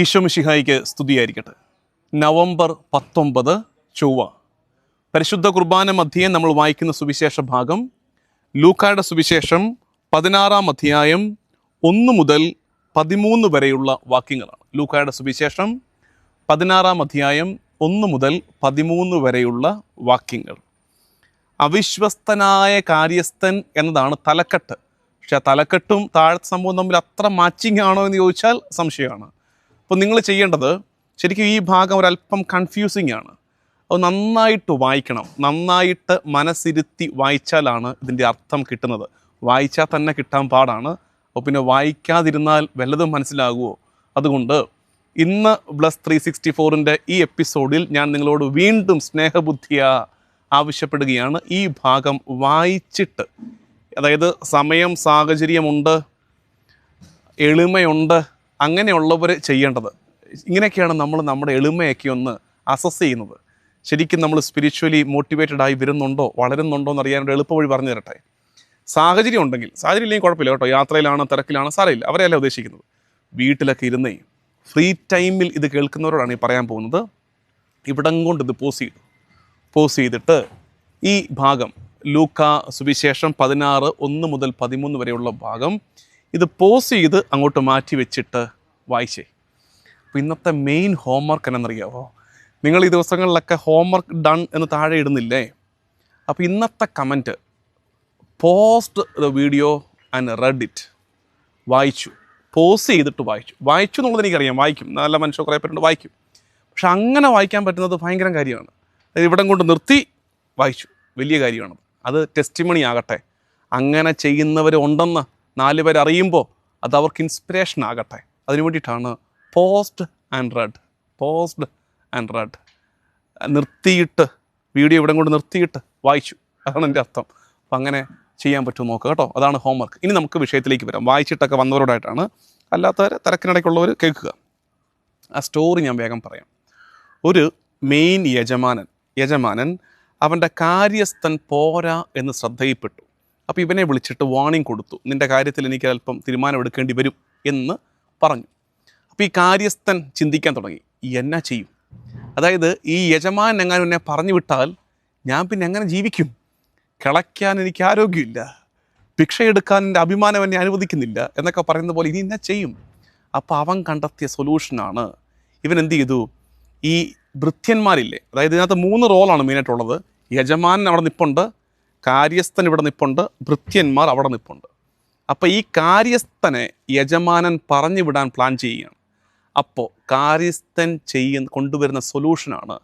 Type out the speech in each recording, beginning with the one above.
ഈശോമിഷിഹായിക്ക് സ്തുതിയായിരിക്കട്ടെ. നവംബർ പത്തൊമ്പത് ചൊവ്വ. പരിശുദ്ധ കുർബാന മധ്യേ നമ്മൾ വായിക്കുന്ന സുവിശേഷ ഭാഗം ലൂക്കായുടെ സുവിശേഷം പതിനാറാം അധ്യായം ഒന്ന് മുതൽ പതിമൂന്ന് വരെയുള്ള വാക്യങ്ങളാണ്. ലൂക്കായുടെ സുവിശേഷം പതിനാറാം അധ്യായം ഒന്ന് മുതൽ പതിമൂന്ന് വരെയുള്ള വാക്യങ്ങൾ. അവിശ്വസ്തനായ കാര്യസ്ഥൻ എന്നതാണ് തലക്കെട്ട്. പക്ഷെ ആ തലക്കെട്ടും താഴത്തെ സംഭവം തമ്മിൽ അത്ര മാച്ചിങ് ആണോ എന്ന് ചോദിച്ചാൽ സംശയമാണ്. അപ്പോൾ നിങ്ങൾ ചെയ്യേണ്ടത് ശരിക്കും ഈ ഭാഗം ഒരല്പം കൺഫ്യൂസിങ് ആണ്. അത് നന്നായിട്ട് വായിക്കണം. നന്നായിട്ട് മനസ്സിരുത്തി വായിച്ചാലാണ് ഇതിന്റെ അർത്ഥം കിട്ടുന്നത്. വായിച്ചാൽ തന്നെ കിട്ടാൻ പാടാണ്. അപ്പോൾ പിന്നെ വായിക്കാതിരുന്നാൽ വല്ലതും മനസ്സിലാകുമോ അതുകൊണ്ട് ഇന്ന് ബ്ലസ് ത്രീ സിക്സ്റ്റി ഫോറിന്റെ ഈ എപ്പിസോഡിൽ ഞാൻ നിങ്ങളോട് വീണ്ടും സ്നേഹബുദ്ധിയ ആവശ്യപ്പെടുകയാണ്. ഈ ഭാഗം വായിച്ചിട്ട് അതായത് സമയം സാഹചര്യമുണ്ട് എളിമയുണ്ട് അങ്ങനെയുള്ളവർ ചെയ്യേണ്ടത്. ഇങ്ങനെയൊക്കെയാണ് നമ്മൾ നമ്മുടെ എളിമയൊക്കെ ഒന്ന് അസസ് ചെയ്യുന്നത്. ശരിക്കും നമ്മൾ സ്പിരിച്വലി മോട്ടിവേറ്റഡ് ആയി വരുന്നുണ്ടോ വളരുന്നുണ്ടോ എന്ന് അറിയാൻ ഒരു എളുപ്പ വഴി പറഞ്ഞു തരട്ടെ. സാഹചര്യം ഉണ്ടെങ്കിൽ സാഹചര്യം ഇല്ലെങ്കിൽ കുഴപ്പമില്ല കേട്ടോ. യാത്രയിലാണ് തിരക്കിലാണ് സാരമില്ല. അവരെയല്ല ഉദ്ദേശിക്കുന്നത്? വീട്ടിലൊക്കെ ഇരുന്നേ ഫ്രീ ടൈമിൽ ഇത് കേൾക്കുന്നവരോടാണ് ഈ പറയാൻ പോകുന്നത്. ഇവിടം കൊണ്ട് ഇത് പോസ് ചെയ്തു. പോസ് ചെയ്തിട്ട് ഈ ഭാഗം ലൂക്ക സുവിശേഷം പതിനാറ് ഒന്ന് മുതൽ പതിമൂന്ന് വരെയുള്ള ഭാഗം ഇത് പോസ് ചെയ്ത് അങ്ങോട്ട് മാറ്റി വെച്ചിട്ട് വായിച്ചേ. അപ്പോൾ ഇന്നത്തെ മെയിൻ ഹോംവർക്ക് എന്നറിയാവോ നിങ്ങൾ ഈ ദിവസങ്ങളിലൊക്കെ ഹോംവർക്ക് ഡൺ എന്ന് താഴെ ഇടുന്നില്ലേ? അപ്പോൾ ഇന്നത്തെ comment post the video and read it വായിച്ചു. പോസ് ചെയ്തിട്ട് വായിച്ചു. വായിച്ചു എന്നുള്ളത് എനിക്കറിയാം. വായിക്കും. നല്ല മനുഷ്യ കുറേ പേരുണ്ട് വായിക്കും. പക്ഷെ അങ്ങനെ വായിക്കാൻ പറ്റുന്നത് ഭയങ്കര കാര്യമാണ്. ഇവിടം കൊണ്ട് നിർത്തി വായിച്ചു. വലിയ കാര്യമാണ്. അത് ടെസ്റ്റിമണി ആകട്ടെ. അങ്ങനെ ചെയ്യുന്നവർ ഉണ്ടെന്ന് നാല് പേർ അറിയുമ്പോൾ അത് അവർക്ക് ഇൻസ്പിറേഷൻ ആകട്ടെ. അതിനു വേണ്ടിയിട്ടാണ് post and read post and read നിർത്തിയിട്ട് വീഡിയോ ഇവിടെ കൊണ്ട് നിർത്തിയിട്ട് വായിച്ചു. അതാണ് എന്റെ അർത്ഥം. അപ്പം അങ്ങനെ ചെയ്യാൻ പറ്റുമോ നോക്കുക കേട്ടോ. അതാണ് ഹോംവർക്ക് ഇനി നമുക്ക് വിഷയത്തിലേക്ക് വരാം. വായിച്ചിട്ടൊക്കെ വന്നവരോടായിട്ടാണ്. അല്ലാത്തവർ തിരക്കിനിടയ്ക്കുള്ളവർ കേൾക്കുക. ആ സ്റ്റോറി ഞാൻ വേഗം പറയാം. ഒരു മെയിൻ യജമാനൻ യജമാനൻ അവന്റെ കാര്യസ്ഥൻ പോരാ എന്ന് ശ്രദ്ധയിൽപ്പെട്ടു. അപ്പോൾ ഇവനെ വിളിച്ചിട്ട് വാണിംഗ് കൊടുത്തു. നിന്റെ കാര്യത്തിൽ എനിക്ക് അല്പം തീരുമാനമെടുക്കേണ്ടി വരും എന്ന് പറഞ്ഞു. അപ്പോൾ ഈ കാര്യസ്ഥൻ ചിന്തിക്കാൻ തുടങ്ങി. ഈ എന്നാ ചെയ്യും? അതായത് ഈ യജമാൻ എങ്ങാനും എന്നെ പറഞ്ഞു വിട്ടാൽ ഞാൻ പിന്നെ എങ്ങനെ ജീവിക്കും? കിളയ്ക്കാൻ എനിക്ക് ആരോഗ്യമില്ല. ഭിക്ഷയെടുക്കാൻ എന്റെ അഭിമാനം എന്നെ അനുവദിക്കുന്നില്ല എന്നൊക്കെ പറയുന്ന പോലെ ഇനി എന്നാ ചെയ്യും? അപ്പോൾ അവൻ കണ്ടെത്തിയ സൊല്യൂഷനാണ് ഇവൻ എന്ത് ചെയ്തു? ഈ ഭൃത്യന്മാരില്ലേ അതായത് ഇതിനകത്ത് മൂന്ന് റോളാണ് മെയിനായിട്ടുള്ളത് യജമാനൻ അവിടെ നിപ്പുണ്ട്. കാര്യസ്ഥൻ ഇവിടെ നിപ്പുണ്ട് ഭൃത്യന്മാർ അവിടെ നിപ്പുണ്ട്. അപ്പോൾ ഈ കാര്യസ്ഥനെ യജമാനൻ പറഞ്ഞു വിടാൻ പ്ലാൻ ചെയ്യുകയാണ്. അപ്പോൾ കാര്യസ്ഥൻ ചെയ്യുന്ന കൊണ്ടുവരുന്ന സൊല്യൂഷനാണ്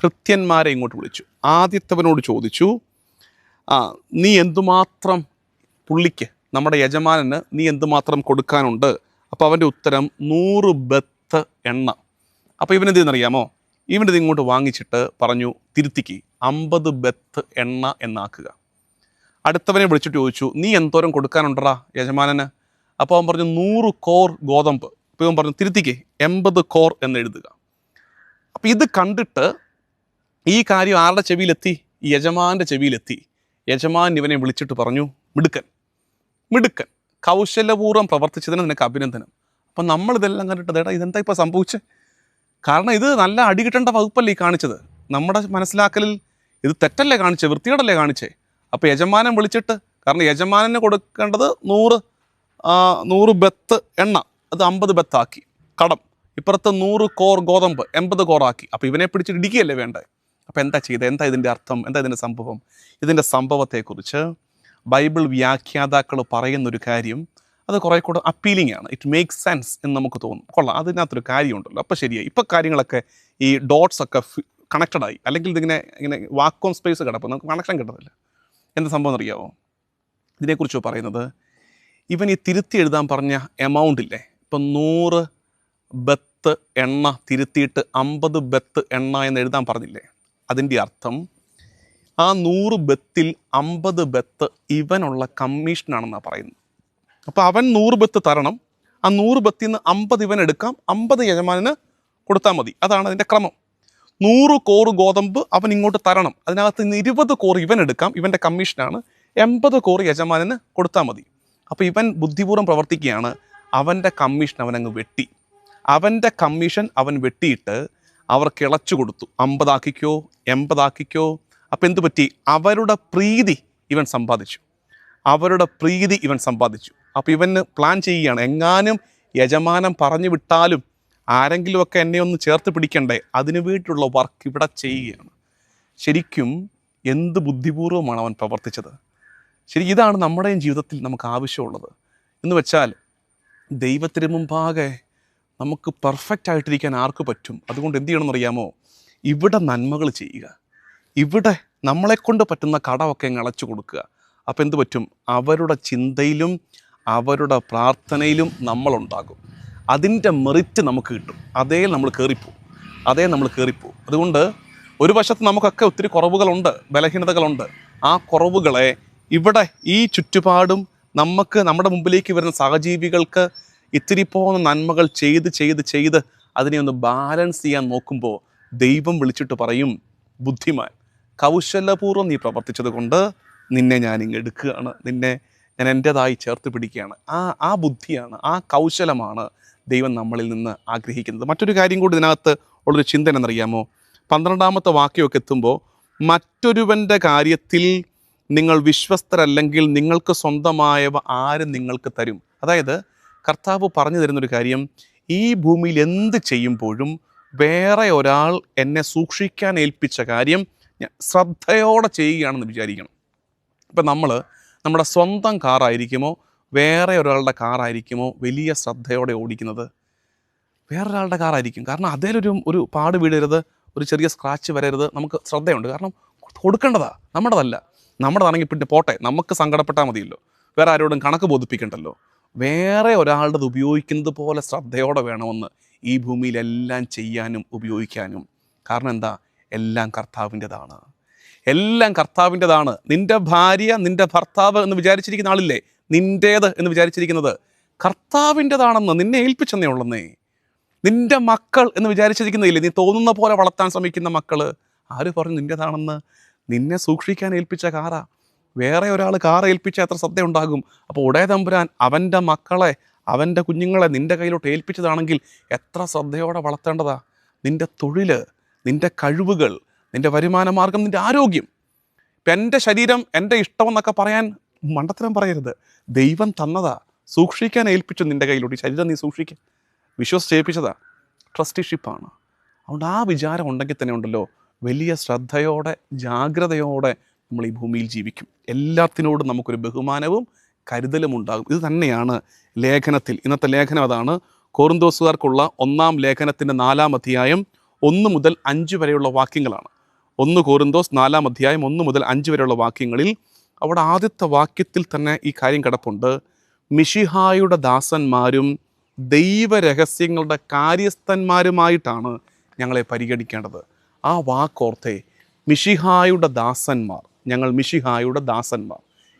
ഭൃത്യന്മാരെ ഇങ്ങോട്ട് വിളിച്ചു. ആദ്യത്തവനോട് ചോദിച്ചു ആ നീ എന്തുമാത്രം പുള്ളിക്ക് നമ്മുടെ യജമാനന് നീ എന്തുമാത്രം കൊടുക്കാനുണ്ട്? അപ്പോൾ അവന്റെ ഉത്തരം നൂറ് ബത്ത് എണ്ണ. അപ്പോൾ ഇവനെന്ത് ചെയ്യുന്നറിയാമോ ഇവനിത് ഇങ്ങോട്ട് വാങ്ങിച്ചിട്ട് പറഞ്ഞു തിരുത്തിക്ക് അമ്പത് ബത്ത് എണ്ണ എന്നാക്കുക. അടുത്തവനെ വിളിച്ചിട്ട് ചോദിച്ചു നീ എന്തോരം കൊടുക്കാനുണ്ടടാ യജമാനന്? അപ്പോൾ അവൻ പറഞ്ഞു നൂറ് കോർ ഗോതമ്പ്. അപ്പോൾ ഇവൻ പറഞ്ഞു തിരുത്തിക്കേ എൺപത് കോർ എന്ന് എഴുതുക. അപ്പോൾ ഇത് കണ്ടിട്ട് ഈ കാര്യം ആരുടെ ചെവിയിലെത്തി? യജമാന്റെ ചെവിയിലെത്തി. യജമാൻ ഇവനെ വിളിച്ചിട്ട് പറഞ്ഞു മിടുക്കൻ മിടുക്കൻ കൗശലപൂർവം പ്രവർത്തിച്ചതിന് നിനക്ക് അഭിനന്ദനം. അപ്പം നമ്മളിതെല്ലാം കണ്ടിട്ട് ഏടാ ഇതെന്താ ഇപ്പോൾ സംഭവിച്ചത് കാരണം ഇത് നല്ല അടി കിട്ടേണ്ട വകുപ്പല്ലേ ഈ കാണിച്ചത്. നമ്മുടെ മനസ്സിലാക്കലിൽ ഇത് തെറ്റല്ലേ കാണിച്ചത് വൃത്തികേടല്ലേ കാണിച്ചേ? അപ്പോൾ യജമാനൻ വിളിച്ചിട്ട് കാരണം യജമാനന് കൊടുക്കേണ്ടത് നൂറ് നൂറ് ബത്ത് എണ്ണ അത് അമ്പത് ബത്താക്കി കടം. ഇപ്പുറത്ത് നൂറ് കോർ ഗോതമ്പ് എൺപത് കോറാക്കി അപ്പോൾ ഇവനെ പിടിച്ചിട്ട് ഇടിക്കുകയല്ലേ വേണ്ടേ? അപ്പോൾ എന്താ ചെയ്തത്? എന്താ ഇതിന്റെ അർത്ഥം? എന്താ ഇതിന്റെ സംഭവം? ഇതിന്റെ സംഭവത്തെക്കുറിച്ച് ബൈബിൾ വ്യാഖ്യാതാക്കൾ പറയുന്നൊരു കാര്യം അത് കുറേ കൂടെ അപ്പീലിംഗ് ആണ്. ഇറ്റ് മേക്ക് സെൻസ് എന്ന് നമുക്ക് തോന്നും. കൊള്ളാം. അതിനകത്തൊരു കാര്യമുണ്ടല്ലോ. അപ്പോൾ ശരിയായി. ഇപ്പോൾ കാര്യങ്ങളൊക്കെ ഈ ഡോട്ട്സ് ഒക്കെ കണക്റ്റഡ് ആയി. അല്ലെങ്കിൽ ഇതിങ്ങനെ ഇങ്ങനെ വാക്കോം സ്പേസ് കിടപ്പോൾ നമുക്ക് കണക്ഷൻ കിട്ടത്തില്ല. എന്ത് സംഭവം അറിയാമോ ഇതിനെക്കുറിച്ച് പറയുന്നത് ഇവൻ ഈ തിരുത്തി എഴുതാൻ പറഞ്ഞ എമൗണ്ട് ഇല്ലേ? ഇപ്പം നൂറ് ബത്ത് എണ്ണ തിരുത്തിയിട്ട് അമ്പത് ബത്ത് എണ്ണ എന്ന് എഴുതാൻ പറഞ്ഞില്ലേ? അതിന്റെ അർത്ഥം ആ നൂറ് ബത്തിൽ അമ്പത് ബത്ത് ഇവനുള്ള കമ്മീഷനാണെന്നാണ് പറയുന്നത്. അപ്പോൾ അവൻ നൂറ് ബത്ത് തരണം ആ നൂറ് ബത്തിൽ നിന്ന് അമ്പത് ഇവൻ എടുക്കാം അമ്പത് യജമാനന് കൊടുത്താൽ മതി. അതാണ് അതിന്റെ ക്രമം. നൂറ് കോറ് ഗോതമ്പ് അവൻ ഇങ്ങോട്ട് തരണം. അതിനകത്ത് നിന്ന് ഇരുപത് കോറ് ഇവൻ എടുക്കാം. ഇവന്റെ കമ്മീഷനാണ്. എൺപത് കോറ് യജമാനന് കൊടുത്താൽ മതി. അപ്പോൾ ഇവൻ ബുദ്ധിപൂർവം പ്രവർത്തിക്കുകയാണ്. അവന്റെ കമ്മീഷൻ അവനങ്ങ് വെട്ടി. അവന്റെ കമ്മീഷൻ അവൻ വെട്ടിയിട്ട് അവർക്ക് ഇളച്ചു കൊടുത്തു. അമ്പതാക്കിക്കോ എൺപതാക്കിക്കോ. അപ്പം എന്തു പറ്റി? അവരുടെ പ്രീതി ഇവൻ സമ്പാദിച്ചു. അവരുടെ പ്രീതി ഇവൻ സമ്പാദിച്ചു. അപ്പോൾ ഇവന് പ്ലാൻ ചെയ്യുകയാണ്. എങ്ങാനും യജമാനം പറഞ്ഞു വിട്ടാലും ആരെങ്കിലുമൊക്കെ എന്നെ ഒന്ന് ചേർത്ത് പിടിക്കണ്ടേ? അതിനു വേണ്ടിയിട്ടുള്ള വർക്ക് ഇവിടെ ചെയ്യുകയാണ്. ശരിക്കും എന്ത് ബുദ്ധിപൂർവമാണ് അവൻ പ്രവർത്തിച്ചത്? ശരി ഇതാണ് നമ്മുടെയും ജീവിതത്തിൽ നമുക്ക് ആവശ്യമുള്ളത്. എന്ന് വെച്ചാൽ ദൈവത്തിന് മുമ്പാകെ നമുക്ക് പെർഫെക്റ്റ് ആയിട്ടിരിക്കാൻ ആർക്ക് പറ്റും? അതുകൊണ്ട് എന്ത് ചെയ്യണമെന്ന് അറിയാമോ? ഇവിടെ നന്മകൾ ചെയ്യുക. ഇവിടെ നമ്മളെക്കൊണ്ട് പറ്റുന്ന കടമൊക്കെ അളച്ചു കൊടുക്കുക. അപ്പോൾ എന്ത് പറ്റും? അവരുടെ ചിന്തയിലും അവരുടെ പ്രാർത്ഥനയിലും നമ്മളുണ്ടാകും അതിന്റെ മെറിറ്റ് നമുക്ക് കിട്ടും. അതേ നമ്മൾ കയറിപ്പോവും അതേ നമ്മൾ കയറിപ്പോവും അതുകൊണ്ട് ഒരു വശത്ത് നമുക്കൊക്കെ ഒത്തിരി കുറവുകളുണ്ട് ബലഹീനതകളുണ്ട്. ആ കുറവുകളെ ഇവിടെ ഈ ചുറ്റുപാടും നമുക്ക് നമ്മുടെ മുമ്പിലേക്ക് വരുന്ന സഹജീവികൾക്ക് ഇത്തിരി പോകുന്ന നന്മകൾ ചെയ്ത് ചെയ്ത് ചെയ്ത് അതിനെ ഒന്ന് ബാലൻസ് ചെയ്യാൻ നോക്കുമ്പോൾ ദൈവം വിളിച്ചിട്ട് പറയും ബുദ്ധിമാൻ കൗശലപൂർവം നീ പ്രവർത്തിച്ചത് കൊണ്ട് നിന്നെ ഞാൻ ഇങ്ങ് എടുക്കുകയാണ്. നിന്നെ ഞാൻ എന്റെതായി ചേർത്ത് പിടിക്കുകയാണ്. ആ ആ ബുദ്ധിയാണ് ആ കൗശലമാണ് ദൈവം നമ്മളിൽ നിന്ന് ആഗ്രഹിക്കുന്നത്. മറ്റൊരു കാര്യം കൂടി ഇതിനകത്ത് ഉള്ളൊരു ചിന്തന എന്നറിയാമോ പന്ത്രണ്ടാമത്തെ വാക്യമൊക്കെ എത്തുമ്പോൾ മറ്റൊരുവന്റെ കാര്യത്തിൽ നിങ്ങൾ വിശ്വസ്തരല്ലെങ്കിൽ നിങ്ങൾക്ക് സ്വന്തമായവ ആരും നിങ്ങൾക്ക് തരും? അതായത് കർത്താവ് പറഞ്ഞു തരുന്നൊരു കാര്യം ഈ ഭൂമിയിൽ എന്ത് ചെയ്യുമ്പോഴും വേറെ ഒരാൾ എന്നെ സൂക്ഷിക്കാൻ ഏൽപ്പിച്ച കാര്യം ഞാൻ ശ്രദ്ധയോടെ ചെയ്യുകയാണെന്ന് വിചാരിക്കണം. ഇപ്പം നമ്മൾ നമ്മുടെ സ്വന്തം കാറായിരിക്കുമോ? വേറെ ഒരാളുടെ കാറായിരിക്കുമോ വലിയ ശ്രദ്ധയോടെ ഓടിക്കുന്നത് വേറൊരാളുടെ കാറായിരിക്കും കാരണം അതിലൊരു ഒരു പാട് വീടരുത് ഒരു ചെറിയ സ്ക്രാച്ച് വരരുത് നമുക്ക് ശ്രദ്ധയുണ്ട്. കാരണം കൊടുക്കേണ്ടതാ നമ്മുടേതല്ല. നമ്മുടേതാണെങ്കിൽ പിന്നെ പോട്ടെ നമുക്ക് സങ്കടപ്പെട്ടാൽ മതിയല്ലോ. വേറെ ആരോടും കണക്ക് ബോധിപ്പിക്കണ്ടല്ലോ. വേറെ ഒരാളുടേത് ഉപയോഗിക്കുന്നത് പോലെ ശ്രദ്ധയോടെ വേണമെന്ന് ഈ ഭൂമിയിലെല്ലാം ചെയ്യാനും ഉപയോഗിക്കാനും. കാരണം എന്താ? എല്ലാം കർത്താവിന്റെതാണ്. എല്ലാം കർത്താവിന്റെതാണ്. നിന്റെ ഭാര്യ നിന്റെ ഭർത്താവ് എന്ന് വിചാരിച്ചിരിക്കുന്ന ആളില്ലേ? നിന്റേത് എന്ന് വിചാരിച്ചിരിക്കുന്നത് കർത്താവിന്റെതാണെന്ന് നിന്നെ ഏൽപ്പിച്ചെന്നേ ഉള്ളന്നേ. നിന്റെ മക്കൾ എന്ന് വിചാരിച്ചിരിക്കുന്നില്ലേ നീ തോന്നുന്ന പോലെ വളർത്താൻ ശ്രമിക്കുന്ന മക്കൾ ആര് പറഞ്ഞു നിന്റെതാണെന്ന് നിന്നെ സൂക്ഷിക്കാൻ ഏൽപ്പിച്ച കാറാ. വേറെ ഒരാൾ കാർ ഏൽപ്പിച്ച എത്ര ശ്രദ്ധ ഉണ്ടാകും? അപ്പോൾ ഉടയ തമ്പുരാൻ അവന്റെ മക്കളെ അവന്റെ കുഞ്ഞുങ്ങളെ നിന്റെ കയ്യിലോട്ട് ഏൽപ്പിച്ചതാണെങ്കിൽ എത്ര ശ്രദ്ധയോടെ വളർത്തേണ്ടതാ? നിന്റെ തൊഴിൽ നിന്റെ കഴിവുകൾ നിന്റെ വരുമാന മാർഗം നിന്റെ ആരോഗ്യം. ഇപ്പം എന്റെ ശരീരം എന്റെ ഇഷ്ടമെന്നൊക്കെ പറയാൻ മണ്ടത്തരം പറയരുത്. ദൈവം തന്നതാ. സൂക്ഷിക്കാൻ ഏൽപ്പിച്ചു നിന്റെ കയ്യിലോട്ട്. ഈ ശരീരം നീ സൂക്ഷിക്കുക വിശ്വസിച്ച് ഏൽപ്പിച്ചതാ ട്രസ്റ്റിഷിപ്പാണ് അതുകൊണ്ട് ആ വിചാരം ഉണ്ടെങ്കിൽ തന്നെ ഉണ്ടല്ലോ. വലിയ ശ്രദ്ധയോടെ ജാഗ്രതയോടെ നമ്മൾ ഈ ഭൂമിയിൽ ജീവിക്കും. എല്ലാത്തിനോടും നമുക്കൊരു ബഹുമാനവും കരുതലും ഉണ്ടാകും. ഇത് തന്നെയാണ് ലേഖനത്തിൽ. ഇന്നത്തെ ലേഖനം അതാണ്. കോറിന്തോസുകാർക്കുള്ള ഒന്നാം ലേഖനത്തിന്റെ നാലാം അധ്യായം ഒന്ന് മുതൽ അഞ്ച് വരെയുള്ള വാക്യങ്ങളാണ്. ഒന്ന് കോറിന്തോസ് നാലാം അധ്യായം ഒന്ന് മുതൽ അഞ്ച് വരെയുള്ള വാക്യങ്ങളിൽ അവിടെ ആദ്യത്തെ വാക്യത്തിൽ തന്നെ ഈ കാര്യം കിടപ്പുണ്ട്. മിഷിഹായുടെ ദാസന്മാരും ദൈവരഹസ്യങ്ങളുടെ കാര്യസ്ഥന്മാരുമായിട്ടാണ് ഞങ്ങളെ പരിഗണിക്കേണ്ടത്. ആ വാക്കോർത്തെ മിഷിഹായുടെ ദാസന്മാർ ഞങ്ങൾ മിഷിഹായുടെ ദാസന്മാർ.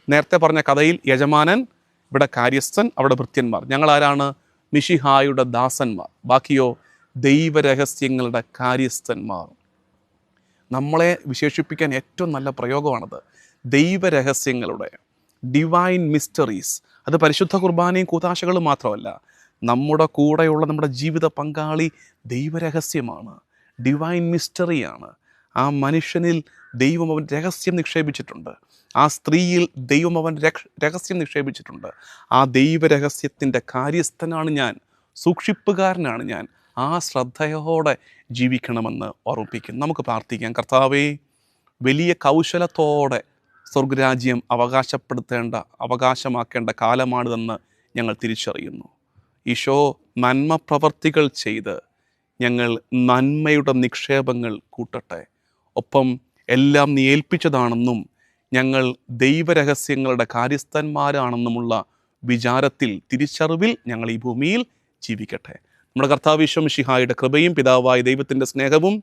നേരത്തെ പറഞ്ഞ കഥയിൽ യജമാനൻ ഇവിടെ കാര്യസ്ഥൻ അവിടെ ഭൃത്യന്മാർ. ഞങ്ങൾ ആരാണ്? മിഷിഹായുടെ ദാസന്മാർ. ബാക്കിയോ ദൈവരഹസ്യങ്ങളുടെ കാര്യസ്ഥന്മാർ. നമ്മളെ വിശേഷിപ്പിക്കാൻ ഏറ്റവും നല്ല പ്രയോഗമാണത്. ദൈവരഹസ്യങ്ങളുടെ ഡിവൈൻ മിസ്റ്ററീസ് അത് പരിശുദ്ധ കുർബാനയും കൂതാശകളും മാത്രമല്ല നമ്മുടെ കൂടെയുള്ള നമ്മുടെ ജീവിത പങ്കാളി ദൈവരഹസ്യമാണ് ഡിവൈൻ മിസ്റ്ററിയാണ് ആ മനുഷ്യനിൽ ദൈവം അവൻ രഹസ്യം നിക്ഷേപിച്ചിട്ടുണ്ട്. ആ സ്ത്രീയിൽ ദൈവം അവൻ രഹസ്യം നിക്ഷേപിച്ചിട്ടുണ്ട്. ആ ദൈവരഹസ്യത്തിന്റെ കാര്യസ്ഥനാണ് ഞാൻ സൂക്ഷിപ്പുകാരനാണ് ഞാൻ. ആ ശ്രദ്ധയോടെ ജീവിക്കണമെന്ന് ഓർമ്മിപ്പിക്കും നമുക്ക് പ്രാർത്ഥിക്കാം. കർത്താവേ വലിയ കൗശലത്തോടെ സ്വർഗരാജ്യം അവകാശപ്പെടുത്തേണ്ട അവകാശമാക്കേണ്ട കാലമാണിതെന്ന് ഞങ്ങൾ തിരിച്ചറിയുന്നു. ഈശോ നന്മ പ്രവർത്തികൾ ചെയ്ത് ഞങ്ങൾ നന്മയുടെ നിക്ഷേപങ്ങൾ കൂട്ടട്ടെ. ഒപ്പം എല്ലാം നീ ഏൽപ്പിച്ചതാണെന്നും ഞങ്ങൾ ദൈവരഹസ്യങ്ങളുടെ കാര്യസ്ഥന്മാരാണെന്നുമുള്ള വിചാരത്തിൽ തിരിച്ചറിവിൽ ഞങ്ങൾ ഈ ഭൂമിയിൽ ജീവിക്കട്ടെ. നമ്മുടെ കർത്താവിശ്വം ഷിഹായുടെ കൃപയും പിതാവായ ദൈവത്തിന്റെ സ്നേഹവും